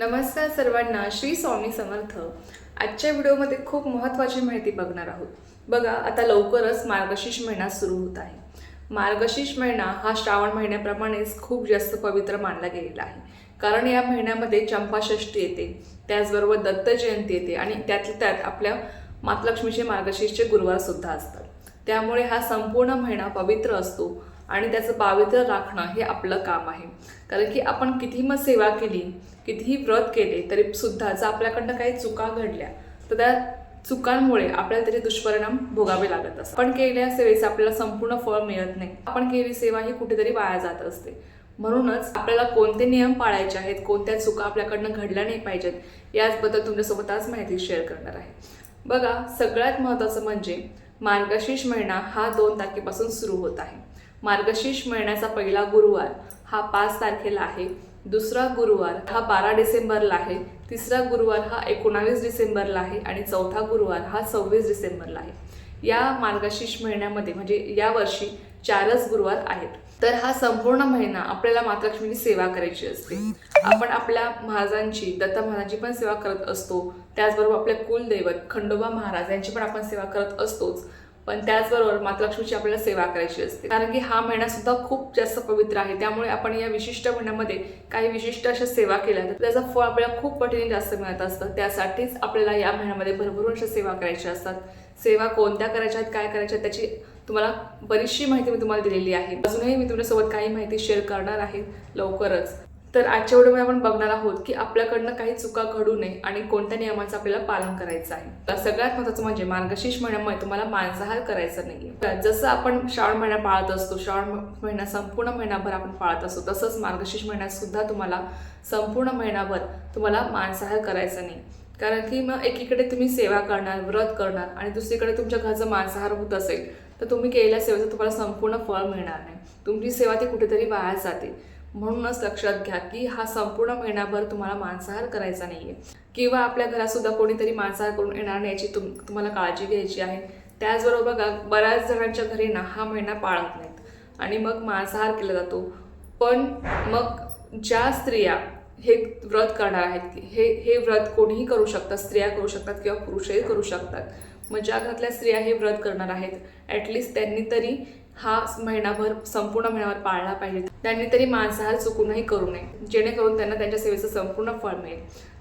नमस्कार सर्वांना श्री स्वामी समर्थ. आजच्या व्हिडिओमध्ये खूप महत्त्वाची माहिती बघणार आहोत. बघा आता लवकरच मार्गशीर्ष महिना सुरू होत आहे. मार्गशीर्ष महिना हा श्रावण महिन्याप्रमाणेच खूप जास्त पवित्र मानला गेलेला आहे. कारण या महिन्यामध्ये चंपाषष्ठी येते त्याचबरोबर दत्त जयंती येते आणि त्यातल्या त्यात आपल्या मातलक्ष्मीचे मार्गशीर्षचे गुरुवारसुद्धा असतात. त्यामुळे हा संपूर्ण महिना पवित्र असतो. आणि त्याचं पावित्र्य राखणं हे आपलं काम आहे. कारण की आपण कितीही मग सेवा केली कितीही व्रत केले तरी सुद्धा जर आपल्याकडनं काही चुका घडल्या तर त्या चुकांमुळे आपल्याला त्याचे दुष्परिणाम भोगावे लागत असतात. आपण केलेल्या सेवेचं आपल्याला संपूर्ण फळ मिळत नाही. आपण केलेली सेवा ही कुठेतरी वाया जात असते. म्हणूनच आपल्याला कोणते नियम पाळायचे आहेत कोणत्या चुका आपल्याकडनं घडल्या नाही पाहिजेत याचबद्दल तुमच्यासोबत आज माहिती शेअर करणार आहे. बघा सगळ्यात महत्त्वाचं म्हणजे मार्गशीर्ष महिना हा दोन तारखेपासून सुरू होत आहे. मार्गशीर्ष महिन्याचा पहिला गुरुवार हा पाच तारखेला आहे. दुसरा गुरुवार हा बारा डिसेंबरला आहे. तिसरा गुरुवार हा एकोणावीस डिसेंबरला आहे आणि चौथा गुरुवार हा सव्वीस डिसेंबरला आहे. या मार्गशीर्ष महिन्यामध्ये म्हणजे या वर्षी चारच गुरुवार आहेत. तर हा संपूर्ण महिना आपल्याला मातलक्ष्मीची सेवा करायची असते. आपण आपल्या महाराजांची दत्त महाराजांची पण सेवा करत असतो. त्याचबरोबर आपल्या कुलदैवत खंडोबा महाराज यांची पण आपण सेवा करत असतोच. पण त्याचबरोबर मातलक्ष्मीची आपल्याला सेवा करायची असते. कारण की हा महिना सुद्धा खूप जास्त पवित्र आहे. त्यामुळे आपण या विशिष्ट महिन्यामध्ये काही विशिष्ट अशा सेवा केल्या तर त्याचं फळ आपल्याला खूप पटीने जास्त मिळत असतं. त्यासाठीच आपल्याला या महिन्यामध्ये भरभरून अशा सेवा करायच्या असतात. सेवा कोणत्या करायच्या आहेत काय करायच्या आहेत त्याची तुम्हाला बरीचशी माहिती मी तुम्हाला दिलेली आहे. अजूनही मी तुमच्यासोबत काही माहिती शेअर करणार आहे. लवकरच. तर आजच्या व्हिडिओमध्ये आपण बघणार आहोत की आपल्याकडनं काही चुका घडू नये आणि कोणत्या नियमाचं आपल्याला पालन करायचं आहे. तर सगळ्यात महत्त्वाचं म्हणजे मार्गशीर्ष महिन्यामुळे तुम्हाला मांसाहार करायचा नाहीये. जसं आपण श्रावण महिना पाळत असतो श्रावण महिना संपूर्ण महिनाभर आपण पाळत असतो तसंच मार्गशीर्ष महिन्यात सुद्धा तुम्हाला संपूर्ण महिनाभर तुम्हाला मांसाहार करायचा नाही. कारण की मग एकीकडे तुम्ही सेवा करणार व्रत करणार आणि दुसरीकडे तुमच्या घरचं मांसाहार होत असेल तर तुम्ही केलेल्या सेवेचं तुम्हाला संपूर्ण फळ मिळणार नाही. तुमची सेवा ती कुठेतरी वाया जाते. म्हणूनच लक्षात घ्या की हा संपूर्ण महिनाभर तुम्हाला मांसाहार करायचा नाही आहे किंवा आपल्या घरातसुद्धा कोणीतरी मांसाहार करून येणार नाही याची तुम तुम्हाला काळजी घ्यायची आहे. त्याचबरोबर बघा बऱ्याच जणांच्या घरी ना हा महिना पाळत नाहीत. आणि मग मांसाहार केला जातो. पण मग ज्या स्त्रिया हे व्रत करणार आहेत की हे हे व्रत कोणीही करू शकतात स्त्रिया करू शकतात किंवा पुरुषही करू शकतात. मग ज्या घरातल्या स्त्रिया हे व्रत करणार आहेत ॲटलिस्ट त्यांनी तरी हा महिनाभर संपूर्ण महिनाभर पाळला पाहिजे. त्यांनी तरी मांसाहार चुकूनही करू नये. जेणेकरून त्यांना त्यांच्या सेवेचं संपूर्ण फळ मिळेल.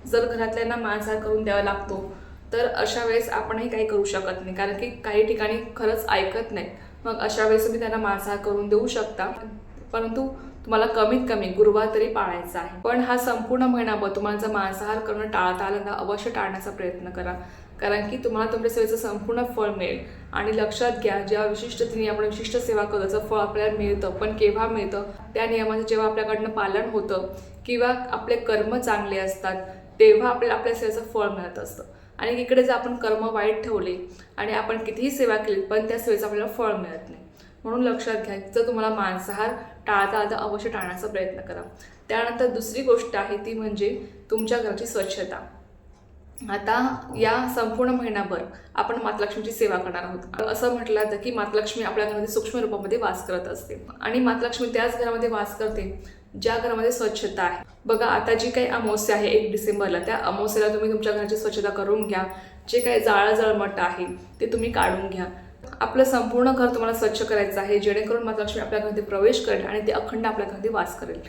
जर घरातल्यांना मांसाहार करून द्यावा लागतो तर अशा वेळेस आपणही काही करू शकत नाही. कारण की काही ठिकाणी खरंच ऐकत नाही मग अशा वेळेस तुम्ही त्यांना मांसाहार करून देऊ शकता. परंतु तुम्हाला कमीत कमी गुरुवार तरी पाळायचा आहे. पण हा संपूर्ण महिनाभर तुम्हाला जर मांसाहार करणं टाळता आलं तर अवश्य टाळण्याचा प्रयत्न करा. कारण की तुम्हाला तुमच्या सेवेचं संपूर्ण फळ मिळेल. आणि लक्षात घ्या ज्या विशिष्ट तिने आपण विशिष्ट सेवा करतो त्याचं फळ आपल्याला मिळतं पण केव्हा मिळतं? त्या नियमाचं जेव्हा आपल्याकडनं पालन होतं किंवा आपले कर्म चांगले असतात तेव्हा आपल्याला आपल्या सेवेचं फळ मिळत असतं. आणि इकडे जर आपण कर्म वाईट ठेवले आणि आपण कितीही सेवा केली पण त्या सेवेचं आपल्याला फळ मिळत नाही. म्हणून लक्षात घ्या जर तुम्हाला मांसाहार टाळता आता अवश्य टाळण्याचा प्रयत्न करा. त्यानंतर दुसरी गोष्ट आहे ती म्हणजे तुमच्या घराची स्वच्छता. आता या संपूर्ण महिनाभर आपण मातलक्ष्मीची सेवा करणार आहोत. असं म्हटलं जातं की मातलक्ष्मी आपल्या घरामध्ये सूक्ष्म रूपामध्ये वास करत असते. आणि मातलक्ष्मी त्याच घरामध्ये वास करते ज्या घरामध्ये स्वच्छता आहे. बघा आता जी काही अमावस्या आहे एक डिसेंबरला त्या अमावस्याला तुम्ही तुमच्या घराची स्वच्छता करून घ्या. जे काही जाळजळमट आहे ते तुम्ही काढून घ्या. आपलं संपूर्ण घर तुम्हाला स्वच्छ करायचं आहे जेणेकरून मातलक्ष्मी आपल्या घरामध्ये प्रवेश करेल आणि ते अखंड आपल्या घरामध्ये वास करेल.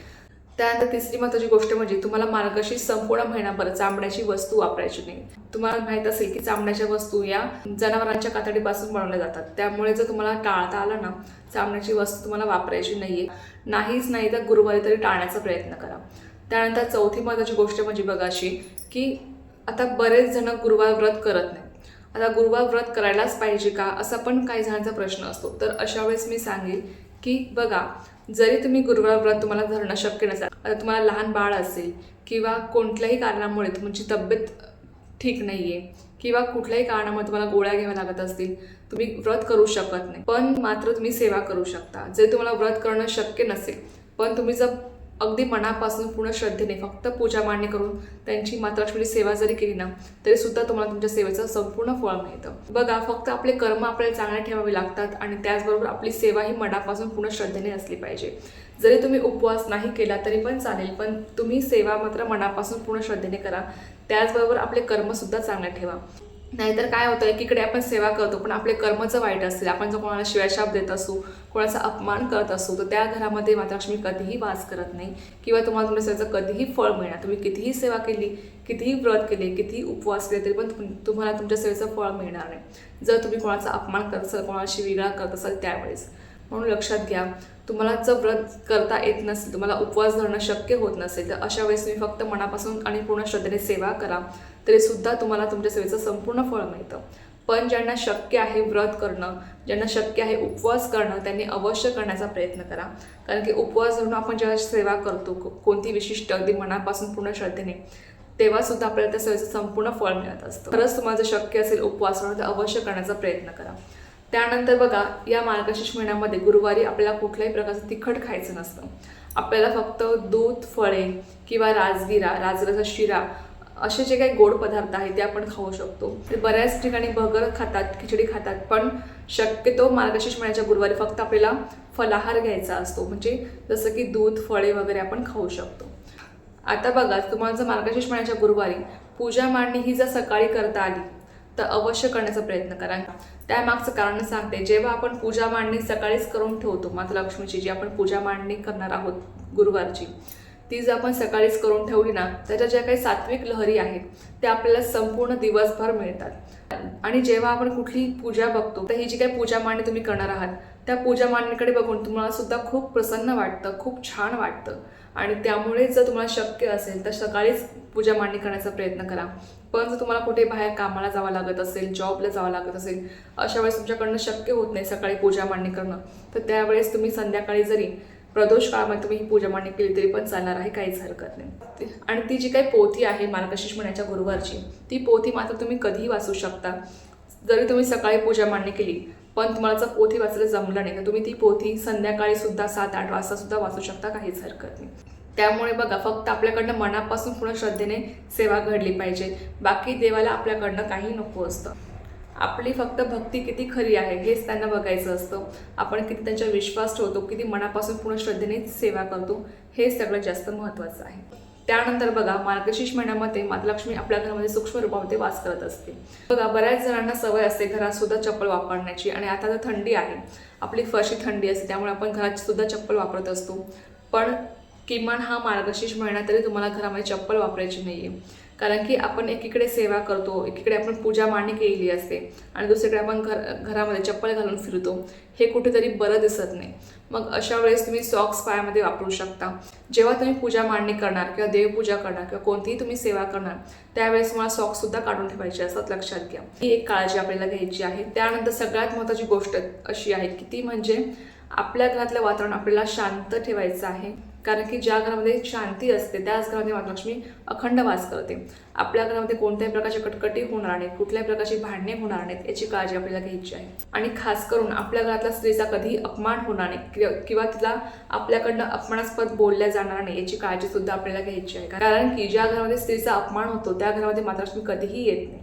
त्यानंतर तिसरी महत्वाची गोष्ट म्हणजे तुम्हाला मार्गशीर्ष संपूर्ण महिनाभर चामड्याची वस्तू वापरायची नाही. तुम्हाला माहीत असेल की चांबड्याच्या वस्तू या जनावरांच्या कातडीपासून बनवल्या जातात. त्यामुळे जर तुम्हाला टाळता आलं ना चांबड्याची वस्तू तुम्हाला वापरायची नाहीये. नाहीच नाही तर गुरुवारी तरी टाळण्याचा प्रयत्न करा. त्यानंतर चौथी महत्वाची गोष्ट म्हणजे बघा अशी की आता बरेच जण गुरुवार व्रत करत नाही. आता गुरुवार व्रत करायलाच पाहिजे का? असा पण काही जणांचा प्रश्न असतो. तर अशा वेळेस मी सांगेल की बघा जरी तुम्ही गुरुवार व्रत तुम्हाला धरणं शक्य नसेल आता तुम्हाला लहान बाळ असेल किंवा कोणत्याही कारणामुळे तुमची तब्येत ठीक नाही आहे किंवा कुठल्याही कारणामुळे तुम्हाला गोळ्या घ्याव्या लागत असतील तुम्ही व्रत करू शकत नाही. पण मात्र तुम्ही सेवा करू शकता. जर तुम्हाला व्रत करणं शक्य नसेल पण तुम्ही जर अगदी मनापासून पूर्ण श्रद्धेने फक्त पूजा मांडणी करून त्यांची मातालक्ष्मीची सेवा जरी केली ना तरी सुद्धा तुम्हाला तुमच्या सेवेचं संपूर्ण फळ मिळतं. बघा फक्त आपले कर्म आपल्याला चांगले ठेवावे लागतात आणि त्याचबरोबर आपली सेवा ही मनापासून पूर्ण श्रद्धेने असली पाहिजे. जरी तुम्ही उपवास नाही केला तरी पण चालेल पण तुम्ही सेवा मात्र मनापासून पूर्ण श्रद्धेने करा. त्याचबरोबर आपले कर्मसुद्धा चांगले ठेवा. नाहीतर काय होतं एकीकडे आपण सेवा करतो पण आपले कर्मचं वाईट असतील. आपण जर कोणाला शिवाशाप देत असू कोणाचा अपमान करत असू तर त्या घरामध्ये मातलक्ष्मी कधीही वास करत नाही किंवा तुम्हाला तुमच्या सेवेचं कधीही फळ मिळणार. तुम्ही कितीही सेवा केली कितीही व्रत केले कितीही उपवास केले तरी पण तुम- तुम्हाला तुमच्या सेवेचं फळ मिळणार नाही. जर तुम्ही कोणाचा अपमान करत असाल कोणाशी वेगळा करत असाल त्यावेळेस. म्हणून लक्षात घ्या तुम्हाला जर व्रत करता येत नसेल तुम्हाला उपवास धरणं शक्य होत नसेल तर अशा वेळेस तुम्ही फक्त मनापासून आणि पूर्ण श्रद्धेने सेवा करा. तरीसुद्धा तुम्हाला तुमच्या सेवेचं संपूर्ण फळ मिळतं. पण ज्यांना शक्य आहे व्रत करणं ज्यांना शक्य आहे उपवास करणं त्यांनी अवश्य करण्याचा प्रयत्न करा. कारण की उपवास धरून आपण जेव्हा सेवा करतो कोणती विशिष्ट अगदी मनापासून पूर्ण श्रद्धेने तेव्हासुद्धा आपल्याला त्या सेवेचं संपूर्ण फळ मिळत असतं. खरंच तुम्हाला जर शक्य असेल उपवास करणं तर अवश्य करण्याचा प्रयत्न करा. त्यानंतर बघा या मार्गशीर्ष महिन्यामध्ये गुरुवारी आपल्याला कुठल्याही प्रकारचं तिखट खायचं नसतं. आपल्याला फक्त दूध फळे किंवा राजगिरा राजगिराचा शिरा असे जे काही गोड पदार्थ आहेत ते आपण खाऊ शकतो. ते बऱ्याच ठिकाणी भगर खातात खिचडी खातात पण शक्यतो मार्गशीर्ष महिन्याच्या गुरुवारी फक्त आपल्याला फलाहार घ्यायचा असतो. म्हणजे जसं की दूध फळे वगैरे आपण खाऊ शकतो. आता बघा तुम्हाला जर मार्गशीर्ष महिन्याच्या गुरुवारी पूजा मांडणी ही जर सकाळी करता आली तर अवश्य करण्याचा प्रयत्न करा. त्यामागचं कारण सांगते जेव्हा आपण पूजा मांडणी सकाळीच करून ठेवतो माता लक्ष्मीची जी आपण पूजा मांडणी करणार आहोत गुरुवारची ती जर आपण सकाळीच करून ठेवली ना त्याच्या ज्या काही सात्विक लहरी आहेत त्या आपल्याला संपूर्ण दिवसभर मिळतात. आणि जेव्हा आपण कुठली पूजा बघतो तर ही जी काही पूजा मांडणी तुम्ही करणार आहात त्या पूजा मांडणीकडे बघून तुम्हाला सुद्धा खूप प्रसन्न वाटतं खूप छान वाटतं. आणि त्यामुळे जर तुम्हाला शक्य असेल तर सकाळीच पूजा मांडणी करण्याचा प्रयत्न करा. पण जर तुम्हाला कुठे बाहेर कामाला जावं लागत असेल जॉबला जावं लागत असेल अशा वेळेस तुमच्याकडनं शक्य होत नाही सकाळी पूजा मांडणी करणं. तर त्यावेळेस तुम्ही संध्याकाळी जरी प्रदोष काळामध्ये तुम्ही ही पूजा मांडणी केली तरी पण चालणार आहे काहीच हरकत नाही. आणि ती जी काही पोथी आहे मार्गशीर्ष महिन्याच्या गुरुवारची ती पोथी मात्र तुम्ही कधीही वाचू शकता. जरी तुम्ही सकाळी पूजा मांडणी केली पण तुम्हाला जर पोथी वाचायला जमलं नाही तर तुम्ही ती पोथी संध्याकाळी सुद्धा सात आठ वाजता सुद्धा वाचू शकता काहीच हरकत नाही. त्यामुळे बघा फक्त आपल्याकडनं मनापासून पूर्ण श्रद्धेने सेवा घडली पाहिजे. बाकी देवाला आपल्याकडनं काही नको असतं. आपली फक्त भक्ती किती खरी आहे हेच त्यांना बघायचं असतं. आपण किती त्यांच्यावर विश्वास ठेवतो किती मनापासून पूर्ण श्रद्धेने सेवा करतो हे सगळ्यात जास्त महत्त्वाचं आहे. त्यानंतर बघा मार्गशीर्ष महिन्यामध्ये मातलक्ष्मी आपल्या घरामध्ये सूक्ष्म रूपामध्ये वास करत असते. बघा बऱ्याच जणांना सवय असते घरात सुद्धा चप्पल वापरण्याची आणि आता तर थंडी आहे. आपली फरशी थंडी असते त्यामुळे आपण घरात सुद्धा चप्पल वापरत असतो. पण किमान हा मार्गशीर्ष महिना तरी तुम्हाला घरामध्ये चप्पल वापरायची नाही आहे कारण की आपण एकीकडे सेवा करतो एकीकडे आपण पूजा मांडणी केलेली असते आणि दुसरीकडे आपण घर घरामध्ये चप्पल घालून फिरतो हे कुठेतरी बरं दिसत नाही. मग अशा वेळेस तुम्ही सॉक्स पायामध्ये वापरू शकता. जेव्हा तुम्ही पूजा मांडणी करणार किंवा देवपूजा करणार किंवा कोणतीही तुम्ही सेवा करणार त्यावेळेस तुम्हाला सॉक्ससुद्धा काढून ठेवायचे असतात लक्षात घ्या. ही एक काळजी आपल्याला घ्यायची आहे. त्यानंतर सगळ्यात महत्त्वाची गोष्ट अशी आहे की ती म्हणजे आपल्या घरातलं वातावरण आपल्याला शांत ठेवायचं आहे. कारण की ज्या घरामध्ये शांती असते त्याच घरामध्ये महालक्ष्मी अखंड वास करते. आपल्या घरामध्ये कोणत्याही प्रकारची कटकटी होणार नाहीत कुठल्याही प्रकारची भांडणे होणार नाहीत याची काळजी आपल्याला घ्यायची आहे. आणि खास करून आपल्या घरातल्या स्त्रीचा कधीही अपमान होणार नाही किंवा- किंवा तिला आपल्याकडनं अपमानास्पद बोलल्या जाणार नाही याची काळजी सुद्धा आपल्याला घ्यायची आहे. कारण की ज्या घरामध्ये स्त्रीचा अपमान होतो त्या घरामध्ये महालक्ष्मी कधीही येत नाही.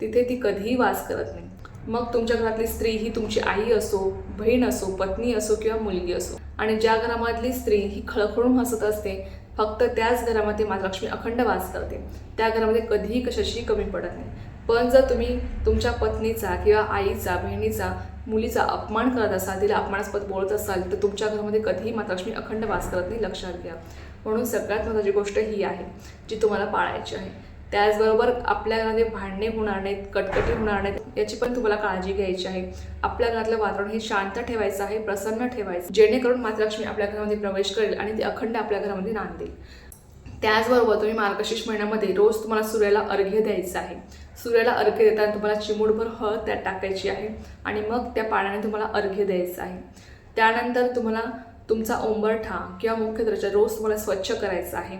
तिथे ती कधीही वास करत नाही. मग तुमच्या घरातली स्त्री ही तुमची आई असो बहीण असो पत्नी असो किंवा मुलगी असो. आणि ज्या घरामधली स्त्री ही खळखळून हसत असते फक्त त्याच घरामध्ये मातलक्ष्मी अखंड वास करते. त्या घरामध्ये कधीही कशाची कमी पडत नाही. पण जर तुम्ही तुमच्या पत्नीचा किंवा आईचा बहिणीचा मुलीचा अपमान करत असाल तिला अपमानास्पद बोलत असाल तर तुमच्या घरामध्ये कधीही मातलक्ष्मी अखंड वास करत नाही लक्षात घ्या. म्हणून सगळ्यात महत्त्वाची गोष्ट ही आहे जी तुम्हाला पाळायची आहे. त्याचबरोबर आपल्या घरामध्ये भांडणे होणार नाहीत कटकटी होणार नाहीत याची पण तुम्हाला काळजी घ्यायची आहे. आपल्या घरातलं वातावरण हे शांत ठेवायचं आहे प्रसन्न ठेवायचं जेणेकरून मातलक्ष्मी आपल्या घरामध्ये प्रवेश करेल आणि ती अखंड आपल्या घरामध्ये नांदेल. त्याचबरोबर तुम्ही मार्गशीर्ष महिन्यामध्ये रोज तुम्हाला सूर्याला अर्घ्य द्यायचं आहे. सूर्याला अर्घ्य देताना तुम्हाला चिमूटभर हळद त्यात टाकायची आहे आणि मग त्या पाण्याने तुम्हाला अर्घ्य द्यायचं आहे. त्यानंतर तुम्हाला तुमचा ओंबरठा किंवा मुख्य दर्जा रोज तुम्हाला स्वच्छ करायचा आहे.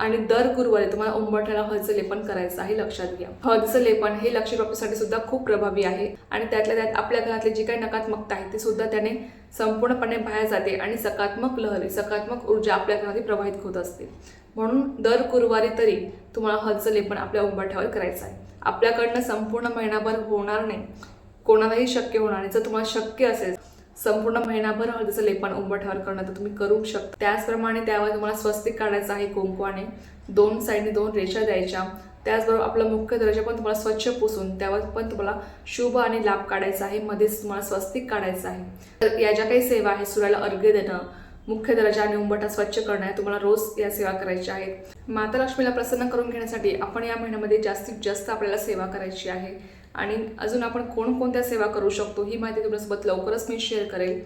आणि दर गुरुवारी तुम्हाला उंबरठ्याला हळदचं लेपन करायचं आहे लक्षात घ्या. हळदीचं लेपन हे लक्ष्मीप्राप्तीसाठी सुद्धा खूप प्रभावी आहे आणि त्यातल्या त्यात आपल्या घरातली जी काही नकारात्मकता आहे ती सुद्धा त्याने संपूर्णपणे बाहेर जाते आणि सकारात्मक लहरी सकारात्मक ऊर्जा आपल्या घरामध्ये प्रवाहित होत असते. म्हणून दर गुरुवारी तरी तुम्हाला हळदचं लेपन आपल्या उंबरठ्यावर करायचं आहे. आपल्याकडनं संपूर्ण महिनाभर होणार नाही कोणालाही शक्य होणार नाही. जर तुम्हाला शक्य असेल संपूर्ण महिनाभर हळदीचं लेपन उंबरठ्यावर करणं तर तुम्ही करू शकता. त्याचप्रमाणे त्यावर तुम्हाला स्वस्तिक काढायचं आहे कुंकवाने. दोन साईडने दोन रेषा द्यायच्या. त्याचबरोबर आपला मुख्य दर्जा पण तुम्हाला स्वच्छ पुसून त्यावर पण तुम्हाला शुभ आणि लाभ काढायचा आहे. मध्येच तुम्हाला स्वस्तिक काढायचं आहे. तर या ज्या काही सेवा आहे सूर्याला अर्घ्य देणं मुख्य दर्जा आणि उंबटा स्वच्छ करणं आहे तुम्हाला रोज या सेवा करायच्या आहेत. माता लक्ष्मीला प्रसन्न करून घेण्यासाठी आपण या महिन्यामध्ये जास्तीत जास्त आपल्याला सेवा करायची आहे. आणि अजून आपण कोणकोणत्या सेवा करू शकतो ही माहिती तुमच्यासोबत लवकरच मी शेअर करेल.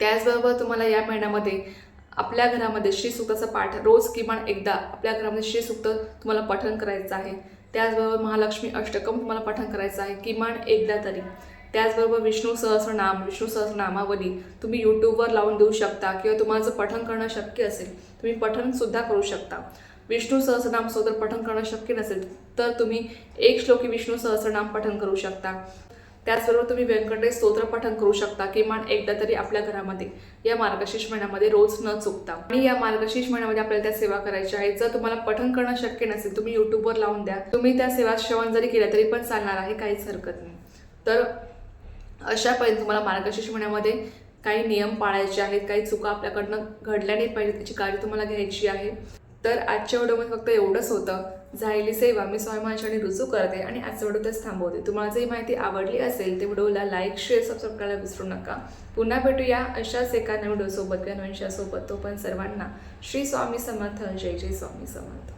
त्याचबरोबर तुम्हाला या महिन्यामध्ये आपल्या घरामध्ये श्रीसुक्ताचा पाठ रोज किमान एकदा आपल्या घरामध्ये श्रीसुक्त तुम्हाला पठण करायचं आहे. त्याचबरोबर महालक्ष्मी अष्टकम तुम्हाला पठण करायचं आहे किमान एकदा तरी. त्याचबरोबर विष्णू सहस्रनाम विष्णू सहस्रनामावली तुम्ही यूट्यूबवर लावून देऊ शकता किंवा तुम्हाला जर पठण करणं शक्य असेल तुम्ही पठणसुद्धा करू शकता. विष्णू सहस्रनाम स्तोत्र पठन करणं शक्य नसेल तर तुम्ही एक श्लोकी विष्णू सहस्रनाम पठन करू शकता. त्याचबरोबर तुम्ही व्यंकटेश स्तोत्र पठन करू शकता किमान एकदा तरी आपल्या घरामध्ये या मार्गशीर्ष महिन्यामध्ये रोज न चुकता. आणि या मार्गशीर्ष महिन्यामध्ये आपल्याला त्या सेवा करायच्या आहेत. जर तुम्हाला पठन करणं शक्य नसेल तुम्ही युट्यूबवर लावून द्या. तुम्ही त्या सेवा श्रवण जरी केल्या तरी पण चालणार आहे काहीच हरकत नाही. तर अशा पद्धतीने तुम्हाला मार्गशीर्ष महिन्यामध्ये काही नियम पाळायचे आहेत काही चुका आपल्याकडनं घडल्या नाही पाहिजे त्याची काळजी तुम्हाला घ्यायची आहे. तर आजच्या व्हिडिओमध्ये फक्त एवढंच होतं. झालेली सेवा मी स्वाभिमानशाने रुजू करते आणि आजचा व्हिडिओ तेच थांबवते. तुम्हाला जर माहिती आवडली असेल ते व्हिडिओला लाईक शेअर सबस्क्राईब करायला विसरू नका. पुन्हा भेटूया अशाच एका नवीन व्हिडिओसोबत किंवा नवीनशासोबत तो पण सर्वांना श्री स्वामी समर्थ जय जय स्वामी समर्थ.